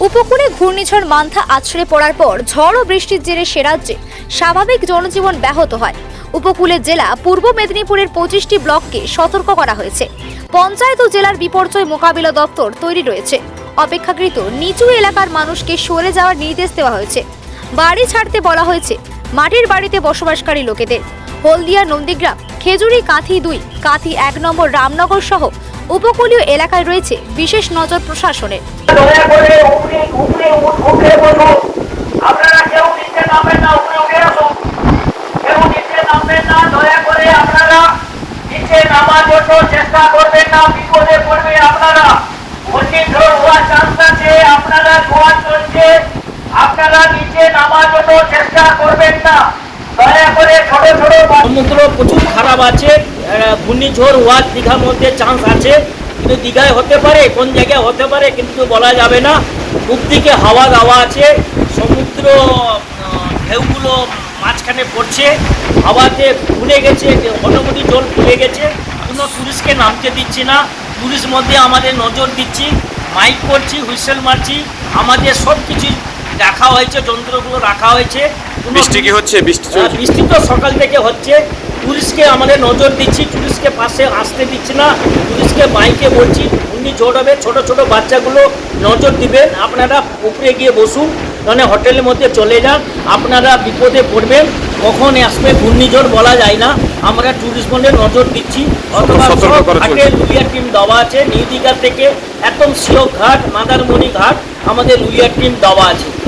উপকূলে ঘূর্ণিঝড় মান্থা আছড়ে পড়ার পর ঝড় ও বৃষ্টির জেরে সে রাজ্যে স্বাভাবিক জনজীবন ব্যাহত হয়। উপকূলের জেলা পূর্ব মেদিনীপুরের পঁচিশটি ব্লককে সতর্ক করা হয়েছে। পঞ্চায়েত ও জেলার বিপর্যয় মোকাবিলা দপ্তর তৈরি রয়েছে। অপেক্ষাকৃত নিচু এলাকার মানুষকে সরে যাওয়ার নির্দেশ দেওয়া হয়েছে। বাড়ি ছাড়তে বলা হয়েছে, মাটির বাড়িতে বসবাসকারী লোকেদের। হলদিয়া, নন্দীগ্রাম, খেজুরি, কাঁথি দুই, কাঁথি এক নম্বর রামনগর সহ উপকূলীয় এলাকায় রয়েছে বিশেষ নজর প্রশাসনের দয়া করে উপরে উপরে উঠ- উঠে বসুন আপনারা কেউ নিচে নামবেন না উপরে উঠে আসুন কেউ নিচে নামবেন না দয়া করে আপনারা নিচে নামার জন্য চেষ্টা করবেন না বিপদে পড়বে আপনারা? নিচে নামার জন্য চেষ্টা করবেন না। দয়া করে সমুদ্র প্রচুর খারাপ আছে ঘূর্ণিঝড় হওয়ার দীঘার মধ্যে চান্স আছে, কিন্তু দীঘায় হতে পারে, কোন জায়গায় হতে পারে কিন্তু বলা যাবে না। পূব হাওয়া দাওয়া আছে, সমুদ্র ঢেউগুলো মাঝখানে পড়ছে, হাওয়াতে ফুলে গেছে মোটামুটি জল ফুলে গেছে। কোনো টুরিস্টকে নামতে দিচ্ছি না। টুরিস্ট মধ্যে আমাদের নজর দিচ্ছি মাইক করছি হুইসেল মারছি। আমাদের সব কিছু রাখা হয়েছে যন্ত্রগুলো রাখা হয়েছে। বৃষ্টি কি হচ্ছে? বৃষ্টি বৃষ্টি তো সকাল থেকে হচ্ছে। টুরিস্টকে আমাদের নজর দিচ্ছি টুরিস্টকে পাশে আসতে দিচ্ছি না। টুরিস্টকে বাইকে বলছি ঘূর্ণি ঝড় হবে ছোটো ছোটো বাচ্চাগুলো নজর দিবেন। আপনারা উপরে গিয়ে বসুন। মানে হোটেলের মধ্যে চলে যান আপনারা বিপদে পড়বেন কখন আসবে ঘূর্ণিঝড় বলা যায় না। আমরা ট্যুরিস্ট বন্ধে নজর দিচ্ছি অথবা টিম দেওয়া আছে নিউ দীঘা থেকে একদম শিও ঘাট মাদারমণি ঘাট আমাদের লুইয়ার টিম দেওয়া আছে।